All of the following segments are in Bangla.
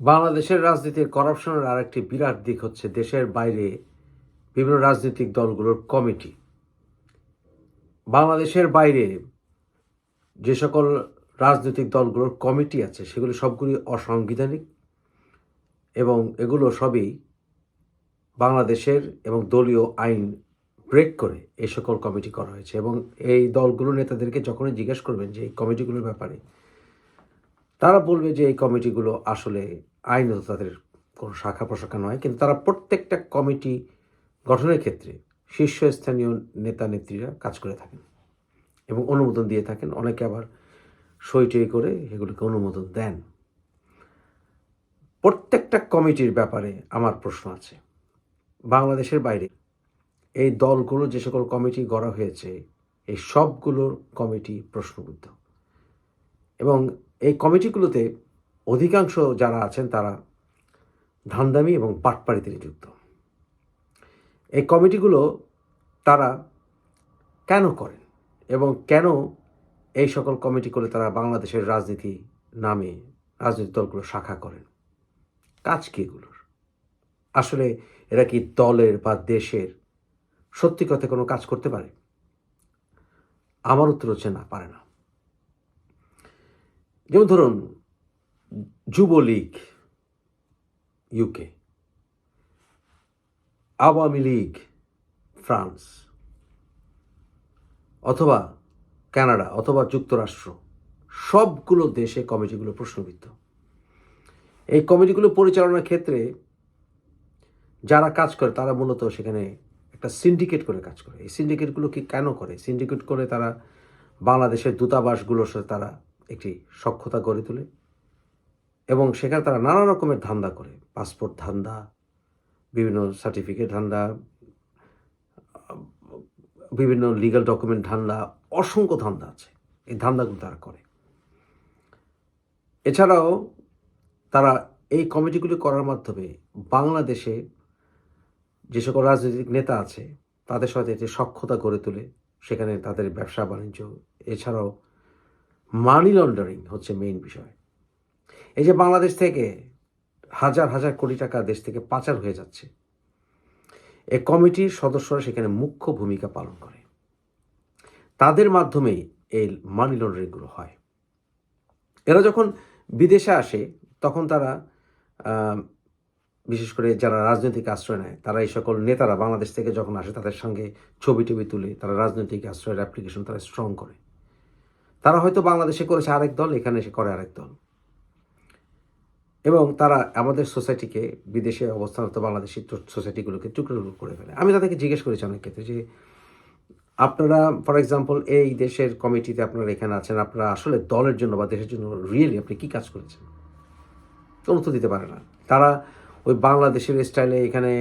বাংলাদেশের রাজনীতির করাপশনের আরেকটি বিরাট দিক হচ্ছে দেশের বাইরে বিভিন্ন রাজনৈতিক দলগুলোর কমিটি। বাংলাদেশের বাইরে যে সকল রাজনৈতিক দলগুলোর কমিটি আছে, সেগুলো সবগুলি অসাংবিধানিক এবং এগুলো সবই বাংলাদেশের এবং দলীয় আইন ব্রেক করে এই সকল কমিটি করা হয়েছে এবং এই দলগুলোর নেতাদেরকে যখনই জিজ্ঞেস করবেন যে এই কমিটিগুলোর ব্যাপারে তারা বলবে যে এই কমিটিগুলো আসলে আইনত তাদের কোনো শাখা প্রশাখা নয়, কিন্তু তারা প্রত্যেকটা কমিটি গঠনের ক্ষেত্রে শীর্ষস্থানীয় নেতা নেত্রীরা কাজ করে থাকেন এবং অনুমোদন দিয়ে থাকেন। অনেকে আবার সই টই করে এগুলিকে অনুমোদন দেন। প্রত্যেকটা কমিটির ব্যাপারে আমার প্রশ্ন আছে। বাংলাদেশের বাইরে এই দলগুলো, যে সকল কমিটি গড়া হয়েছে, এই সবগুলোর কমিটি প্রশ্নবুদ্ধ এবং এই কমিটিগুলোতে অধিকাংশ যারা আছেন তারা ধান্দামি এবং পাটপাড়িতে নিযুক্ত। এই কমিটিগুলো তারা কেন করেন এবং কেন এই সকল কমিটি করে তারা বাংলাদেশের রাজনীতি নামে রাজনৈতিক দলগুলো শাখা করেন? কাজ কি এগুলোর? আসলে এরা কি দলের বা দেশের? সত্যি কথা কোনো কাজ করতে পারে? আমার উত্তর হচ্ছে না, পারে না। যেমন ধরুন, যুবলীগ ইউকে আওয়ামী লীগ ফ্রান্স, অথবা কানাডা, অথবা যুক্তরাষ্ট্র, সবগুলো দেশে কমিটিগুলো প্রশ্নবিদ্ধ। এই কমিটিগুলো পরিচালনার ক্ষেত্রে যারা কাজ করে, তারা মূলত সেখানে একটা সিন্ডিকেট করে কাজ করে। এই সিন্ডিকেটগুলো কি কেন করে? সিন্ডিকেট করে তারা বাংলাদেশের দূতাবাসগুলোর সাথে তারা একটি সক্ষতা গড়ে তোলে এবং সেখানে তারা নানা রকমের ধান্দা করে পাসপোর্ট ধান্দা, বিভিন্ন সার্টিফিকেট ধান্দা, বিভিন্ন লিগ্যাল ডকুমেন্ট ধান্দা, অসংখ্য ধান্দা আছে। এই ধান্দাগুলো তারা করে। এছাড়াও তারা এই কমিটিগুলি করার মাধ্যমে বাংলাদেশে যে সকল রাজনৈতিক নেতা আছে, তাদের সাথে যে সক্ষতা গড়ে তোলে। সেখানে তাদের ব্যবসা বাণিজ্য, এছাড়াও মানি লন্ডারিং হচ্ছে মেইন বিষয়। এই যে বাংলাদেশ থেকে হাজার হাজার কোটি টাকা দেশ থেকে পাচার হয়ে যাচ্ছে। এ কমিটির সদস্যরা সেখানে মুখ্য ভূমিকা পালন করে। তাদের মাধ্যমেই এই মানি লন্ডারিংগুলো হয়। এরা যখন বিদেশে আসে, তখন তারা বিশেষ করে যারা রাজনৈতিক আশ্রয় নেয়, তারা এই সকল নেতারা বাংলাদেশ থেকে যখন আসে, তাদের সঙ্গে ছবি টবি তুলে তারা রাজনৈতিক আশ্রয়ের অ্যাপ্লিকেশন তারা স্ট্রং করে। তারা হয়তো বাংলাদেশে করেছে আরেক দল, এখানে এসে করে আরেক দল। এবং তারা আমাদের সোসাইটিকে, বিদেশে অবস্থানরত বাংলাদেশি সোসাইটিগুলোকে টুকরো টুকরো করে ফেলে। আমি তাদেরকে জিজ্ঞেস করেছি অনেক ক্ষেত্রে যে, আপনারা ফর এক্সাম্পল এই দেশের কমিটিতে আপনারা এখানে আছেন, আপনারা আসলে দলের জন্য বা দেশের জন্য রিয়েলি আপনি কী কাজ করেছেন? কোনো উত্তর দিতে পারে না। তারা ওই বাংলাদেশের স্টাইলে এখানে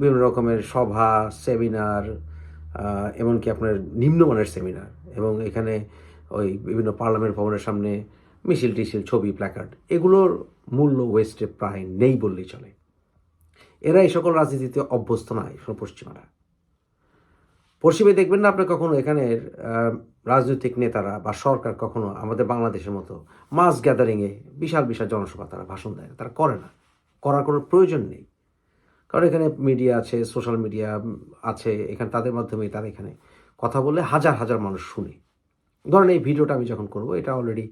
বিভিন্ন রকমের সভা, সেমিনার এমনকি আপনার নিম্নমানের সেমিনার, এবং এখানে ওই বিভিন্ন পার্লামেন্ট ভবনের সামনে মিছিল টিছিল, ছবি প্ল্যাকার্ড এগুলোর মূল্য ওয়েস্টে প্রায় নেই বললেই চলে। এরা এই সকল রাজনীতিতে অভ্যস্ত নয় পশ্চিমারা। পশ্চিমে দেখবেন না আপনি কখনো এখানের রাজনৈতিক নেতারা বা সরকার কখনো আমাদের বাংলাদেশের মতো মাস গ্যাদারিংয়ে বিশাল বিশাল জনসভা তারা ভাষণ দেয় তারা করে না। করার কোনো প্রয়োজন নেই। কারণ এখানে মিডিয়া আছে সোশ্যাল মিডিয়া আছে, এখানে তাদের মাধ্যমেই তারা এখানে কথা বলে হাজার হাজার মানুষ শুনে। ধরেন এই ভিডিওটা আমি যখন করব, এটা অলরেডি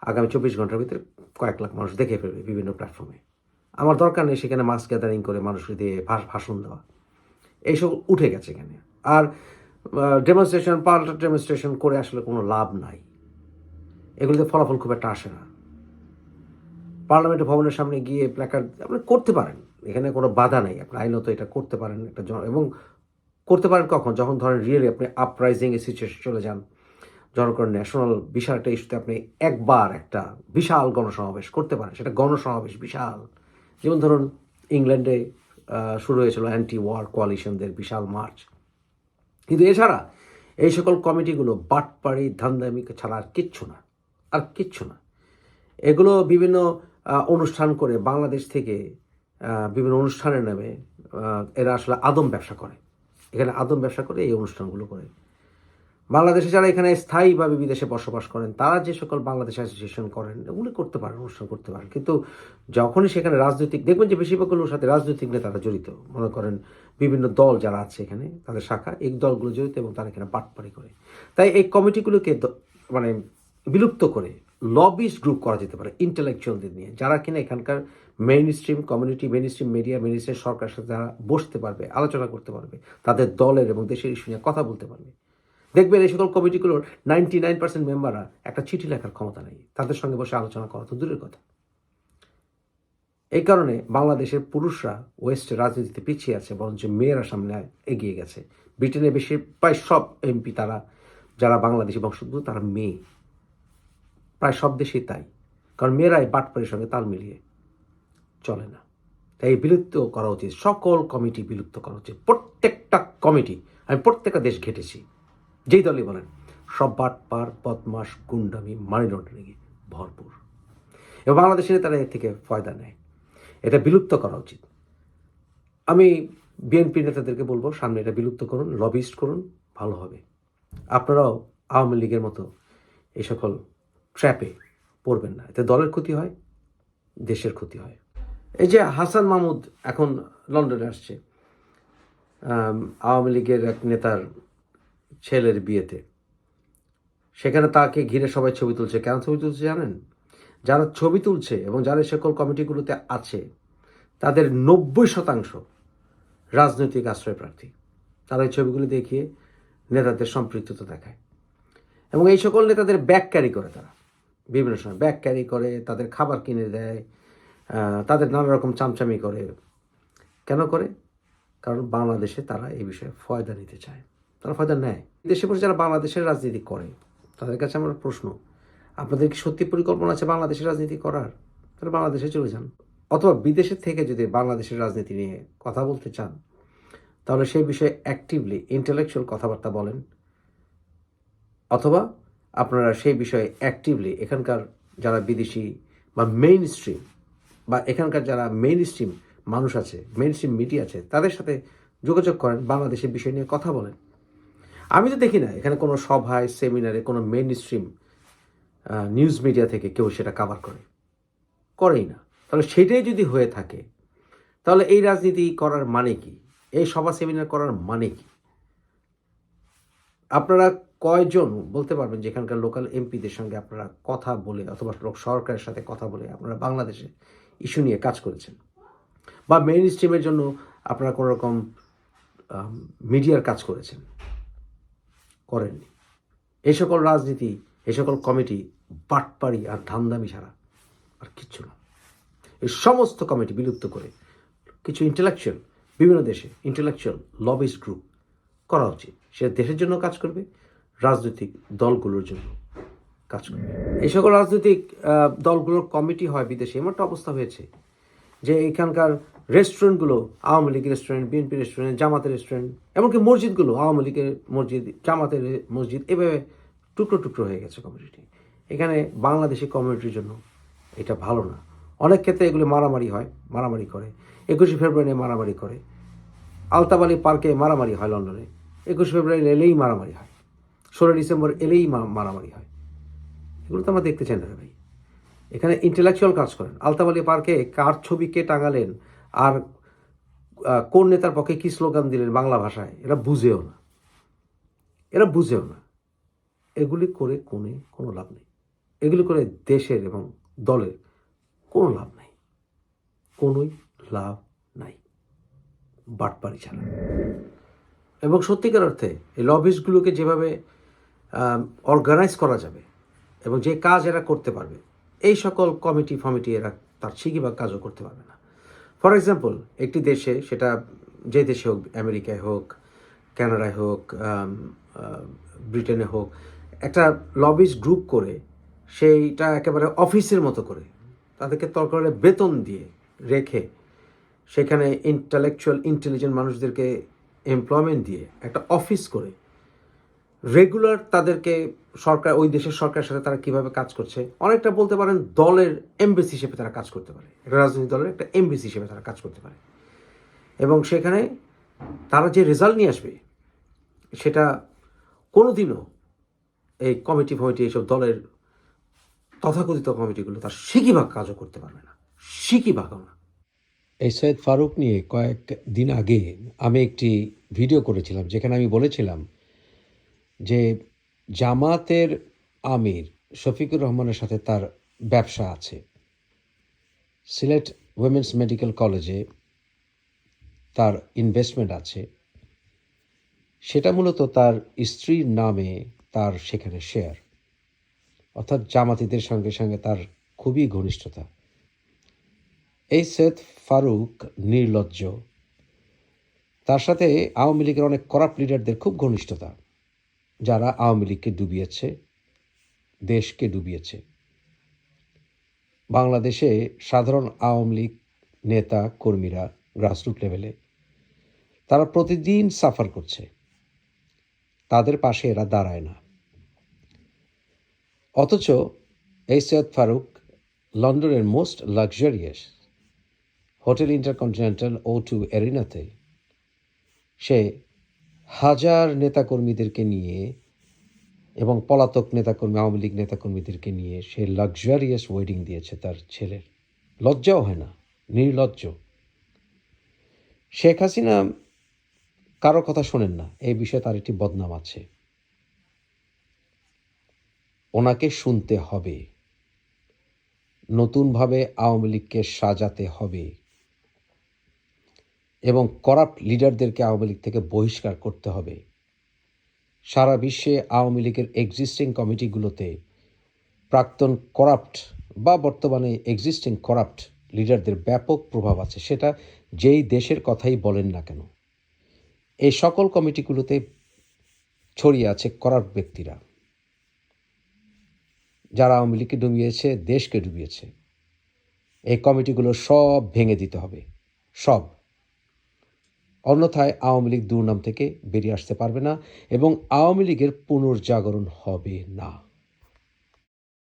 আগামী চব্বিশ ঘণ্টার ভিতরে কয়েক লাখ মানুষ দেখে ফেলবে বিভিন্ন প্ল্যাটফর্মে আমার দরকার নেই সেখানে মাস গ্যাদারিং করে মানুষকে দিয়ে ভাষ- ভাষণ দেওয়া। এইসব উঠে গেছে এখানে। আর ডেমনস্ট্রেশন পাল্টা ডেমনস্ট্রেশন করে আসলে কোনো লাভ নাই। এগুলোতে ফলাফল খুব একটা আসে না। পার্লামেন্ট ভবনের সামনে গিয়ে প্ল্যাকার্ড আপনি করতে পারেন। এখানে কোনো বাধা নেই। আপনি আইনত এটা করতে পারেন। একটা এবং করতে পারেন কখন? যখন ধরেন রিয়েলি আপনি আপরাইজিং সিচুয়েশন চলে যান। জনগণ ন্যাশনাল বিশাল একটা ইস্যুতে আপনি একবার একটা বিশাল গণসমাবেশ করতে পারেন। সেটা গণসমাবেশ বিশাল। যেমন ধরুন, ইংল্যান্ডে শুরু হয়েছিল অ্যান্টি ওয়ার কোয়ালিশনদের বিশাল মার্চ কিন্তু এছাড়া এই সকল কমিটিগুলো বাটপাড়ি, ধান্দামি ছাড়া আর কিচ্ছু না। আর কিচ্ছু না। এগুলো বিভিন্ন অনুষ্ঠান করে বাংলাদেশ থেকে বিভিন্ন অনুষ্ঠানের নামে এরা আসলে আদম ব্যবসা করে। এখানে আদম ব্যবসা করে এই অনুষ্ঠানগুলো করে। বাংলাদেশে যারা এখানে স্থায়ীভাবে বিদেশে বসবাস করেন, তারা যে সকল বাংলাদেশ অ্যাসোসিয়েশন করেন এগুলি করতে পারেন, অনুষ্ঠান করতে পারেন। কিন্তু যখনই সেখানে রাজনৈতিক, দেখবেন যে বেশিরভাগগুলোর সাথে রাজনৈতিক নেতারা জড়িত। মনে করেন বিভিন্ন দল যারা আছে এখানে, তাদের শাখা, এই দলগুলো জড়িত এবং তারা এখানে বাটপারি করে। তাই এই কমিটিগুলোকে মানে বিলুপ্ত করে লবিস্ট গ্রুপ করা যেতে পারে ইন্টেলেকচুয়ালদের নিয়ে। যারা কিনা এখানকার mainstream community mainstream media mainstream সরকারের সাথে যারা বসতে পারবে, আলোচনা করতে পারবে, তাদের দলের এবং দেশের ইস্যু নিয়ে কথা বলতে পারবে। দেখবেন এই সকল কমিটিগুলোর নাইনটি নাইন পার্সেন্ট মেম্বাররা একটা চিঠি লেখার ক্ষমতা নেই। তাদের সঙ্গে বসে আলোচনা করা তো দূরের কথা। এই কারণে বাংলাদেশের পুরুষরা ওয়েস্টে রাজনীতিতে পিছিয়ে আছে, বরঞ্চ মেয়েরা সামনে এগিয়ে গেছে। ব্রিটেনে বেশি প্রায় সব এমপি তারা, যারা বাংলাদেশি বংশোদ্ভূত, তারা মেয়ে। প্রায় সব দেশেই তাই। কারণ মেয়েরাই বাটপাড়ির সঙ্গে তাল মিলিয়ে চলে না। তাই বিলুপ্ত করা উচিত। সকল কমিটি বিলুপ্ত করা উচিত। প্রত্যেকটা কমিটি, আমি প্রত্যেকটা দেশ ঘেটেছি। যেই দলই বলেন, সব বাটপার বদমাস গুন্ডামি, মানি লন্ডারিংয়ে ভরপুর। এবং বাংলাদেশের তারা এর থেকে ফয়দা নেয়। এটা বিলুপ্ত করা উচিত। আমি বিএনপি নেতাদেরকে বলব, সামনে এটা বিলুপ্ত করুন লবিস্ট করুন, ভালো হবে। আপনারাও আওয়ামী লীগের মতো এই সকল ট্র্যাপে পড়বেন না। এতে দলের ক্ষতি হয়, দেশের ক্ষতি হয়। এই যে হাসান মাহমুদ এখন লন্ডনে আসছে। আওয়ামী লীগের এক নেতার ছেলের বিয়েতে। সেখানে তাকে ঘিরে সবাই ছবি তুলছে। কেন ছবি তুলছে জানেন? যারা ছবি তুলছে এবং যারা সকল কমিটিগুলোতে আছে, তাদের নব্বই শতাংশ রাজনৈতিক আশ্রয় প্রার্থী। তারা এই ছবিগুলি দেখিয়ে নেতাদের সম্পৃক্ততা দেখায়। এবং এই সকল নেতাদের ব্যাগ ক্যারি করে তারা। বিভিন্ন সময় ব্যাগ ক্যারি করে, তাদের খাবার কিনে দেয় তাদের নানা রকম চামচামি করে। কেন করে? কারণ বাংলাদেশে তারা এই বিষয়ে ফয়দা নিতে চায়। তারা ফায়দা নেয়। দেশে বসে যারা বাংলাদেশের রাজনীতি করে, তাদের কাছে আমার প্রশ্ন, আপনাদের কি সত্যি পরিকল্পনা আছে বাংলাদেশের রাজনীতি করার? তাহলে বাংলাদেশে চলে যান। অথবা বিদেশের থেকে যদি বাংলাদেশের রাজনীতি নিয়ে কথা বলতে চান, তাহলে সেই বিষয়ে অ্যাক্টিভলি ইন্টেলেকচুয়াল কথাবার্তা বলেন। অথবা আপনারা সেই বিষয়ে অ্যাক্টিভলি এখানকার যারা বিদেশি বা মেইন স্ট্রিম বা এখানকার যারা মেইন স্ট্রিম মানুষ আছে মেইন স্ট্রিম মিডিয়া আছে, তাদের সাথে যোগাযোগ করেন, বাংলাদেশের বিষয় নিয়ে কথা বলেন। আমি তো দেখি না, এখানে কোনো সভায়, সেমিনারে, কোনো মেন স্ট্রিম নিউজ মিডিয়া থেকে কেউ সেটা কাভার করে। করেই না। তাহলে সেটাই যদি হয়ে থাকে, তাহলে এই রাজনীতি করার মানে কি? এই সভা সেমিনার করার মানে কি? আপনারা কয়জন বলতে পারবেন যে এখানকার লোকাল এমপিদের সঙ্গে আপনারা কথা বলে, অথবা লোক, সরকারের সাথে কথা বলে আপনারা বাংলাদেশে ইস্যু নিয়ে কাজ করেছেন? বা মেইন স্ট্রিমের জন্য আপনারা কোনো রকম মিডিয়ার কাজ করেছেন? করেননি। এই সকল রাজনীতি এই সকল কমিটি বাটপাড়ি আর ধান্দামি ছাড়া আর কিচ্ছু না। এই সমস্ত কমিটি বিলুপ্ত করে কিছু ইন্টেলেকচুয়াল বিভিন্ন দেশে ইন্টেলেকচুয়াল লবিস্ট গ্রুপ করা উচিত। সে দেশের জন্য কাজ করবে, রাজনৈতিক দলগুলোর জন্য কাজ করবে। এই সকল রাজনৈতিক দলগুলোর কমিটি হয় বিদেশে। এমন একটা অবস্থা হয়েছে যে এখানকার রেস্টুরেন্টগুলো আওয়ামী লীগের রেস্টুরেন্ট বিএনপি রেস্টুরেন্ট জামাতের রেস্টুরেন্ট এমনকি মসজিদগুলো, আওয়ামী লীগের মসজিদ, জামাতের মসজিদ, এভাবে টুকরো টুকরো হয়ে গেছে কমিউনিটি এখানে বাংলাদেশি কমিউনিটির জন্য এটা ভালো না। অনেক ক্ষেত্রে এগুলো মারামারি হয়, মারামারি করে। একুশে ফেব্রুয়ারি মারামারি করে। আলতাবালি পার্কে মারামারি হয় লন্ডনে। একুশে ফেব্রুয়ারি এলেই মারামারি হয়। ষোলো ডিসেম্বর এলেই মারামারি হয়। এগুলো তো আমরা দেখতে চাই না ভাই। এখানে ইন্টেলেকচুয়াল কাজ করেন। আলতাবালি পার্কে কার ছবি কে টাঙালেন আর কোন নেতার পক্ষে কি স্লোগান দিলেন বাংলা ভাষায়? এরা বুঝেও না। এরা বুঝেও না। এগুলি করে কোনে কোনো লাভ নেই। এগুলি করে দেশের এবং দলের কোনো লাভ নাই। কোনোই লাভ নাই। বাটপারি ছাড়া। এবং সত্যিকার অর্থে এই লবিসগুলোকে যেভাবে অর্গানাইজ করা যাবে এবং যে কাজ এরা করতে পারবে, এই সকল কমিটি ফমিটি এরা তার ঠিকই বা কাজও করতে পারবে না। ফর এক্সাম্পল একটি দেশে, সেটা যে দেশে হোক, আমেরিকায় হোক, কানাডায় হোক ব্রিটেনে হোক, একটা লবিস গ্রুপ করে, সেইটা একেবারে অফিসের মতো করে, তাদেরকে তরকারে বেতন দিয়ে রেখে, সেখানে ইন্টালেকচুয়াল ইন্টেলিজেন্ট মানুষদেরকে এমপ্লয়মেন্ট দিয়ে একটা অফিস করে রেগুলার তাদেরকে সরকার, ওই দেশের সরকারের সাথে তারা কীভাবে কাজ করছে? অনেকটা বলতে পারেন দলের এমবেসি হিসেবে তারা কাজ করতে পারে। রাজনৈতিক দলের একটা এমবেসি হিসেবে তারা কাজ করতে পারে। এবং সেখানে তারা যে রেজাল্ট নিয়ে আসবে, সেটা কোনোদিনও এই কমিটি ফমিটি এইসব দলের তথাকথিত কমিটিগুলো তার সিকিভাগ কাজও করতে পারবে না। সিকিভাগও না। এই সৈয়দ ফারুক নিয়ে কয়েক দিন আগে আমি একটি ভিডিও করেছিলাম, যেখানে আমি বলেছিলাম যে জামাতের আমির শফিকুর রহমানের সাথে তার ব্যবসা আছে। সিলেট উইমেন্স মেডিকেল কলেজে তার ইনভেস্টমেন্ট আছে। সেটা মূলত তার স্ত্রীর নামে তার সেখানে শেয়ার অর্থাৎ জামাতিদের সঙ্গে সঙ্গে তার খুবই ঘনিষ্ঠতা। এই সৈয়দ ফারুক নির্লজ্জ। তার সাথে আওয়ামী লীগের অনেক করাপ্ট লিডারদের খুব ঘনিষ্ঠতা। যারা আওয়ামী লীগকে ডুবিয়েছে, দেশকে ডুবিয়েছে। বাংলাদেশে সাধারণ আওয়ামী লীগ নেতা, কর্মীরা গ্রাসরুট লেভেলে তারা প্রতিদিন সাফার করছে। তাদের পাশে এরা দাঁড়ায় না। অথচ এই সৈয়দ ফারুক লন্ডনের most luxurious hotel InterContinental O two এরিনাতে সে হাজার নেতাকর্মীদেরকে নিয়ে এবং পলাতক নেতাকর্মী, আওয়ামী লীগ নেতাকর্মীদেরকে নিয়ে সে লাক্সারিয়াস ওয়েডিং দিয়েছে তার ছেলের লজ্জাও হয় না, নির্লজ্জ। শেখ হাসিনা কারও কথা শোনেন না, এই বিষয়ে তার একটি বদনাম আছে। ওনাকে শুনতে হবে, নতুনভাবে আওয়ামী লীগকে সাজাতে হবে। এবং করাপ্ট লিডারদেরকে আওয়ামী লীগ থেকে বহিষ্কার করতে হবে। সারা বিশ্বে আওয়ামী লীগের এক্সিস্টিং কমিটিগুলোতে প্রাক্তন করাপ্ট বা বর্তমানে এক্সিস্টিং করাপ্ট লিডারদের ব্যাপক প্রভাব আছে, সেটা যেই দেশের কথাই বলেন না কেন। এই সকল কমিটিগুলোতে ছড়িয়ে আছে করাপ্ট ব্যক্তিরা। যারা আওয়ামী লীগকে ডুবিয়েছে, দেশকে ডুবিয়েছে। এই কমিটিগুলো সব ভেঙে দিতে হবে। সব। অন্যথায় আওয়ামী লীগ দুর্নাম থেকে বেরিয়ে আসতে পারবে না এবং আওয়ামী লীগের পুনর্জাগরণ হবে না।